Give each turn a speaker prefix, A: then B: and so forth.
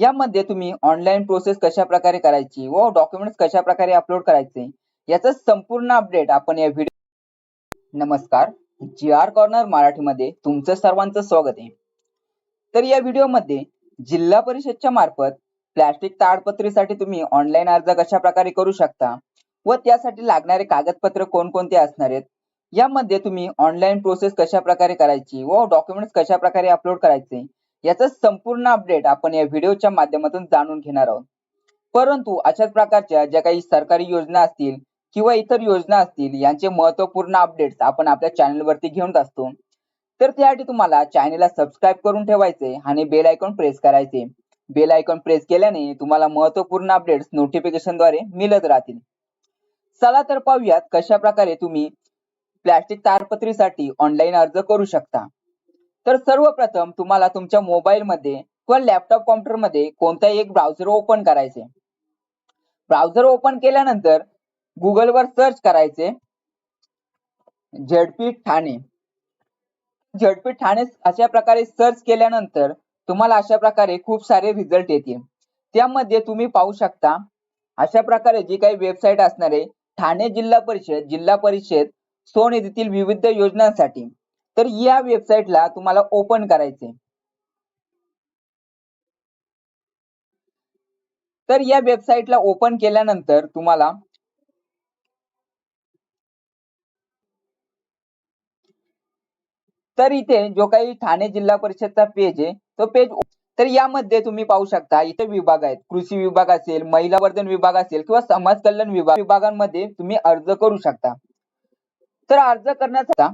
A: यामध्ये तुम्ही online process कशा प्रकारे करायची व डॉक्युमेंट्स कशा प्रकारे अपलोड करायचे याचं संपूर्ण अपडेट आपण या व्हिडिओ नमस्कार जी आर कॉर्नर मराठीमध्ये तुमचं सर्वांचं स्वागत आहे. तर या व्हिडिओमध्ये जिल्हा परिषदच्या मार्फत प्लॅस्टिक ताडपत्रीसाठी तुम्ही ऑनलाईन अर्ज कशा प्रकारे करू शकता व त्यासाठी लागणारे कागदपत्र कोणकोणते असणार आहेत यामध्ये तुम्ही ऑनलाईन प्रोसेस कशा प्रकारे करायची व डॉक्युमेंट्स कशा प्रकारे अपलोड करायचे याचा संपूर्ण अपडेट आपण या व्हिडिओच्या माध्यमातून जाणून घेणार आहोत. परंतु अशाच प्रकारच्या ज्या काही सरकारी योजना असतील किंवा इतर योजना असतील यांचे महत्त्वपूर्ण अपडेट्स आपण आपल्या चॅनलवरती घेऊन असतो. तर त्यासाठी तुम्हाला चॅनलला सबस्क्राईब करून ठेवायचे आणि बेल आयकॉन प्रेस करायचे. बेल आयकॉन प्रेस केल्याने तुम्हाला महत्त्वपूर्ण अपडेट्स नोटिफिकेशनद्वारे मिळत राहतील. चला तर पाहूयात कशा प्रकारे तुम्ही प्लॅस्टिक तारपत्रीसाठी ऑनलाईन अर्ज करू शकता. तर सर्वप्रथम तुम्हाला तुमच्या मोबाईलमध्ये किंवा लॅपटॉप कॉम्प्युटरमध्ये कोणताही एक ब्राउझर ओपन करायचे ब्राउझर ओपन केल्यानंतर गुगलवर सर्च करायचे. झडपी ठाणे. झडपी ठाणे अशा प्रकारे सर्च केल्यानंतर तुम्हाला अशा प्रकारे खूप सारे रिझल्ट येतील. त्यामध्ये तुम्ही पाहू शकता अशा प्रकारे जी काही वेबसाईट असणारे ठाणे जिल्हा परिषद जिल्हा परिषद स्वनिधीतील विविध योजनांसाठी. तर या वेबसाईटला तुम्हाला ओपन करायचे तर या वेबसाईटला ओपन केल्यानंतर तुम्हाला तर इथे जो काही ठाणे जिल्हा परिषदचा पेज आहे तो पेज तर यामध्ये तुम्ही पाहू शकता इथे विभाग आहेत. कृषी विभाग असेल महिला वर्धन विभाग असेल किंवा समाज कल्याण विभाग विभागांमध्ये तुम्ही अर्ज करू शकता. तर अर्ज करण्याचा